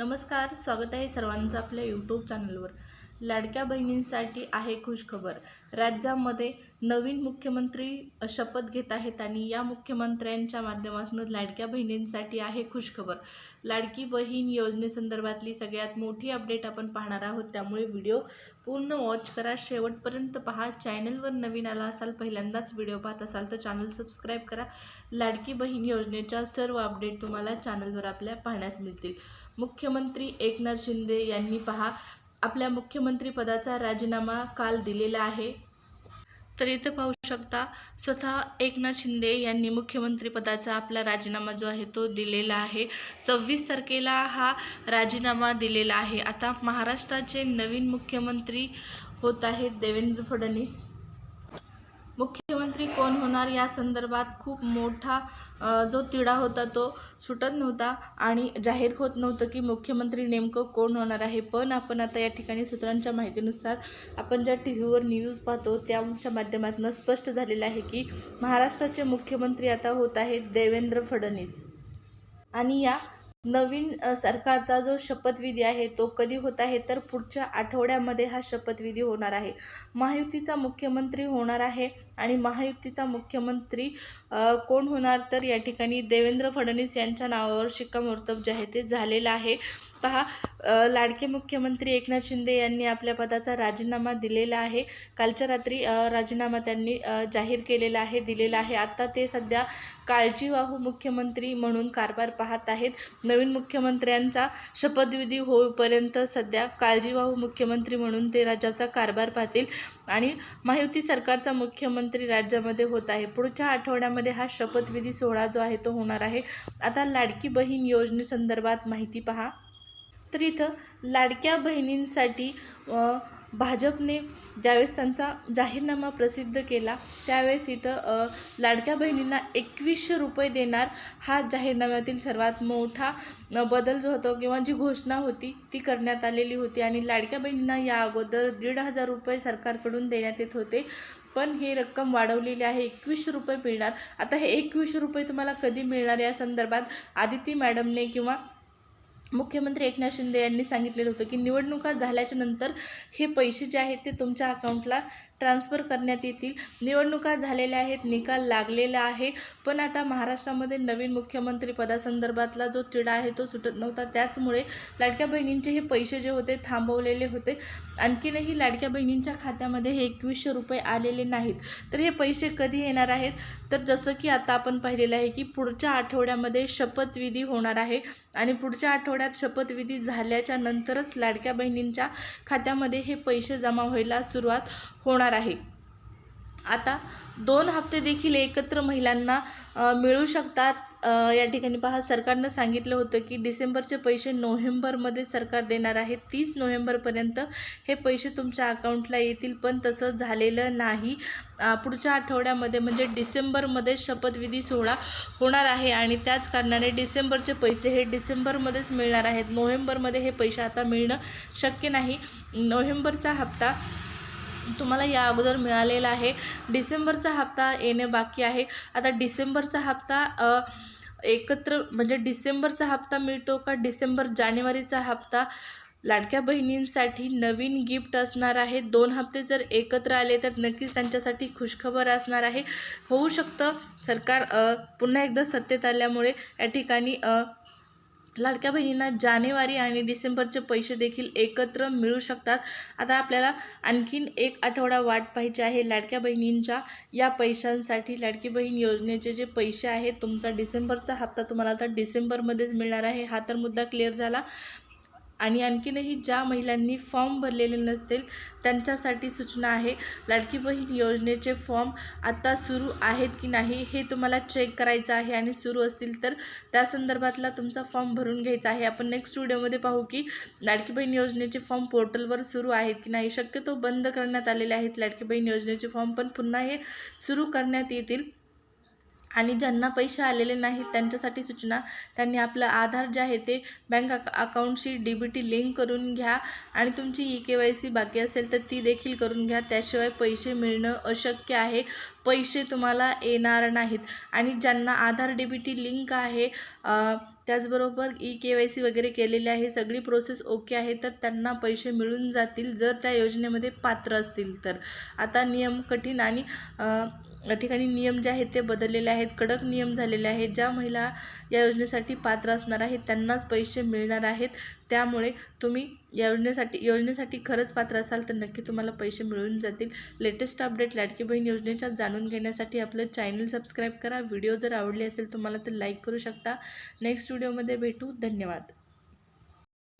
नमस्कार स्वागत आहे सर्वांचं आपल्या यूट्यूब चॅनलवर लाडक्या बहिणींसाठी आहे खुशखबर राज्यामध्ये नवीन मुख्यमंत्री शपथ घेत आहेत आणि या मुख्यमंत्र्यांच्या माध्यमातून लाडक्या बहिणींसाठी आहे खुशखबर लाडकी बहीण योजनेसंदर्भातली सगळ्यात मोठी अपडेट आपण पाहणार आहोत. त्यामुळे व्हिडिओ पूर्ण वॉच करा. शेवटपर्यंत पहा. चॅनलवर नवीन आला असाल पहिल्यांदाच व्हिडिओ पाहत असाल तर चॅनल सबस्क्राईब करा. लाडकी बहीण योजनेच्या सर्व अपडेट तुम्हाला चॅनलवर आपल्या पाहण्यास मिळतील. मुख्यमंत्री एकनाथ शिंदे यांनी पहा आपल्या मुख्यमंत्रीपदाचा राजीनामा काल दिलेला आहे. तर इथं पाहू शकता स्वतः एकनाथ शिंदे यांनी मुख्यमंत्रीपदाचा आपला राजीनामा जो आहे तो दिलेला आहे. सव्वीस तारखेला हा राजीनामा दिलेला आहे. आता महाराष्ट्राचे नवीन मुख्यमंत्री होत आहेत देवेंद्र फडणवीस. मुख्यमंत्री कोण होणार या संदर्भात खूप मोठा जो तिढा होता तो सुटत नव्हता आणि जाहीर होत नव्हतं की मुख्यमंत्री नेमकं कोण होणार आहे. पण आपण आता या ठिकाणी सूत्रांच्या माहितीनुसार आपण ज्या टी व्हीवर न्यूज पाहतो त्याच्या माध्यमातून स्पष्ट झालेलं आहे की महाराष्ट्राचे मुख्यमंत्री आता होत आहेत देवेंद्र फडणवीस. आणि या नवीन सरकारचा जो शपथविधी आहे तो कधी होत आहे? तर पुढच्या आठवड्यामध्ये हा शपथविधी होणार आहे. महायुतीचा मुख्यमंत्री होणार आहे आणि महायुतीचा मुख्यमंत्री कोण होणार तर या ठिकाणी देवेंद्र फडणवीस यांच्या नावावर शिक्कामोर्तब जे आहे ते झालेलं आहे. पहा लाडके मुख्यमंत्री एकनाथ शिंदे यांनी आपल्या पदाचा राजीनामा दिलेला आहे. कालच्या रात्री राजीनामा त्यांनी जाहीर केलेला आहे दिलेला आहे. आत्ता ते सध्या काळजीवाहू मुख्यमंत्री म्हणून कारभार पाहत आहेत. नवीन मुख्यमंत्र्यांचा शपथविधी होईपर्यंत सध्या काळजीवाहू मुख्यमंत्री म्हणून ते राज्याचा कारभार पाहतील. आणि महायुती सरकारचा मुख्यमंत्री राज्यामध्ये होत आहे. पुढच्या आठवड्यामध्ये हा शपथविधी सोहळा जो आहे तो होणार आहे. आता लाडकी बहीण योजनेसंदर्भात माहिती पहा. तर इथं लाडक्या बहिणींसाठी भाजपने ज्यावेळेस त्यांचा जाहीरनामा प्रसिद्ध केला त्यावेळेस इथं लाडक्या बहिणींना एकवीसशे रुपये देणार हा जाहीरनाम्यातील सर्वात मोठा बदल जो होतो किंवा जी घोषणा होती ती करण्यात आलेली होती. आणि लाडक्या बहिणींना या अगोदर दीड हजार रुपये सरकारकडून देण्यात येत होते. पण ही रक्कम वाढवलेली आहे. एकवीसशे रुपये मिळणार. आता हे एकवीसशे रुपये तुम्हाला कधी मिळणार या संदर्भात आदिती मॅडमने किंवा मुख्यमंत्री एकनाथ शिंदे यांनी सांगितलेलं होतं की निवडणुका झाल्याच्यानंतर हे पैसे जे आहेत ते तुमच्या अकाउंटला ट्रान्स्फर करण्यात येतील. निवडणुका झालेल्या आहेत निकाल लागलेला आहे. पण आता महाराष्ट्रामध्ये नवीन मुख्यमंत्री पदासंदर्भातला जो तिढा आहे तो सुटत नव्हता. त्याचमुळे लाडक्या बहिणींचे हे पैसे जे होते थांबवलेले होते. आणखीनही लाडक्या बहिणींच्या खात्यामध्ये हे एकवीसशे रुपये आलेले नाहीत. तर हे पैसे कधी येणार आहेत? तर जसं की आता आपण पाहिलेलं आहे की पुढच्या आठवड्यामध्ये शपथविधी होणार आहे. आणि पुढच्या आठवड्यात शपथविधी झाल्याच्या नंतरच लाडक्या बहिणींच्या खात्यामध्ये हे पैसे जमा व्हायला सुरुवात होणार आहे. आता दोन हप्ते देखील एकत्र महिलांना मिळू शकतात. या ठिकाणी पहा सरकारनं सांगितलं होतं की डिसेंबरचे पैसे नोव्हेंबरमध्ये सरकार देणार आहे. तीस नोव्हेंबरपर्यंत हे पैसे तुमच्या अकाउंटला येतील पण तसं झालेलं नाही. पुढच्या आठवड्यामध्ये म्हणजे डिसेंबरमध्ये शपथविधी सोहळा होणार आहे आणि त्याच कारणाने डिसेंबरचे पैसे हे डिसेंबरमध्येच मिळणार आहेत. नोव्हेंबरमध्ये हे पैसे आता मिळणं शक्य नाही. नोव्हेंबरचा हप्ता तुम्हाला या अगोदर मिळालेला आहे. डिसेंबरचा हप्ता येणे बाकी आहे. आता डिसेंबरचा हप्ता एकत्र म्हणजे डिसेंबरचा हप्ता मिळतो का? डिसेंबर जानेवारीचा हप्ता लाडक्या बहिणींसाठी नवीन गिफ्ट असणार आहे. दोन हप्ते जर एकत्र आले तर नक्कीच त्यांच्यासाठी खुशखबर असणार आहे. होऊ शकतं सरकार पुन्हा एकदा सत्तेत आल्यामुळे या ठिकाणी लाडक्या बहिणींना जानेवारी आणि डिसेंबरचे पैसे देखील एकत्र मिळू शकतात. आता आपल्याला आणखीन एक आठवडा वाट पाहिजे आहे. लाडक्या बहिणींच्या या पैशांसाठी लाडकी बहीण योजनेचे जे पैसे आहेत तुमचा डिसेंबरचा हप्ता तुम्हाला आता डिसेंबरमध्येच मिळणार आहे. हा तर मुद्दा क्लिअर झाला. आणि आणखीनही ज्या महिलांनी फॉर्म भरलेले नसतील त्यांच्यासाठी सूचना आहे लाडकी बहीण योजनेचे फॉर्म आता सुरू आहेत की नाही हे तुम्हाला चेक करायचं आहे आणि सुरू असतील तर त्या संदर्भातला तुमचा फॉर्म भरून घ्यायचा आहे. आपण नेक्स्ट व्हिडिओमध्ये पाहू की लाडकी बहीण योजनेचे फॉर्म पोर्टलवर सुरू आहेत की नाही. शक्यतो बंद करण्यात आलेले आहेत. लाडकी बहीण योजनेचे फॉर्म पण पुन्हा हे सुरू करण्यात येतील. आणि ज्यांना पैसे आलेले नाहीत त्यांच्यासाठी सूचना त्यांनी आपलं आधार जे आहे ते बँक अका अकाउंटशी डी बी टी लिंक करून घ्या आणि तुमची ई के वाय सी बाकी असेल तर ती देखील करून घ्या. त्याशिवाय पैसे मिळणं अशक्य आहे. पैसे तुम्हाला येणार नाहीत. आणि ज्यांना Aadhaar D B T link आहे त्याचबरोबर ई के वाय सी वगैरे केलेली आहे सगळी प्रोसेस ओके आहे तर त्यांना पैसे मिळून जातील जर त्या योजनेमध्ये पात्र असतील तर. आता नियम कठीण आणि ठिकाणी नियम जे आहेत ते बदललेले आहेत कडक नियम झालेले आहेत. ज्या महिला या योजनेसाठी पात्र असणार आहेत त्यांनाच पैसे मिळणार आहेत. त्यामुळे तुम्ही या योजनेसाठी योजनेसाठी खरंच पात्र असाल तर नक्की तुम्हाला पैसे मिळून जातील. लेटेस्ट अपडेट लाडकी बहीण योजनेच्या जाणून घेण्यासाठी आपलं चॅनल सबस्क्राईब करा. व्हिडिओ जर आवडली असेल तुम्हाला तर लाईक करू शकता. नेक्स्ट व्हिडिओमध्ये भेटू. धन्यवाद.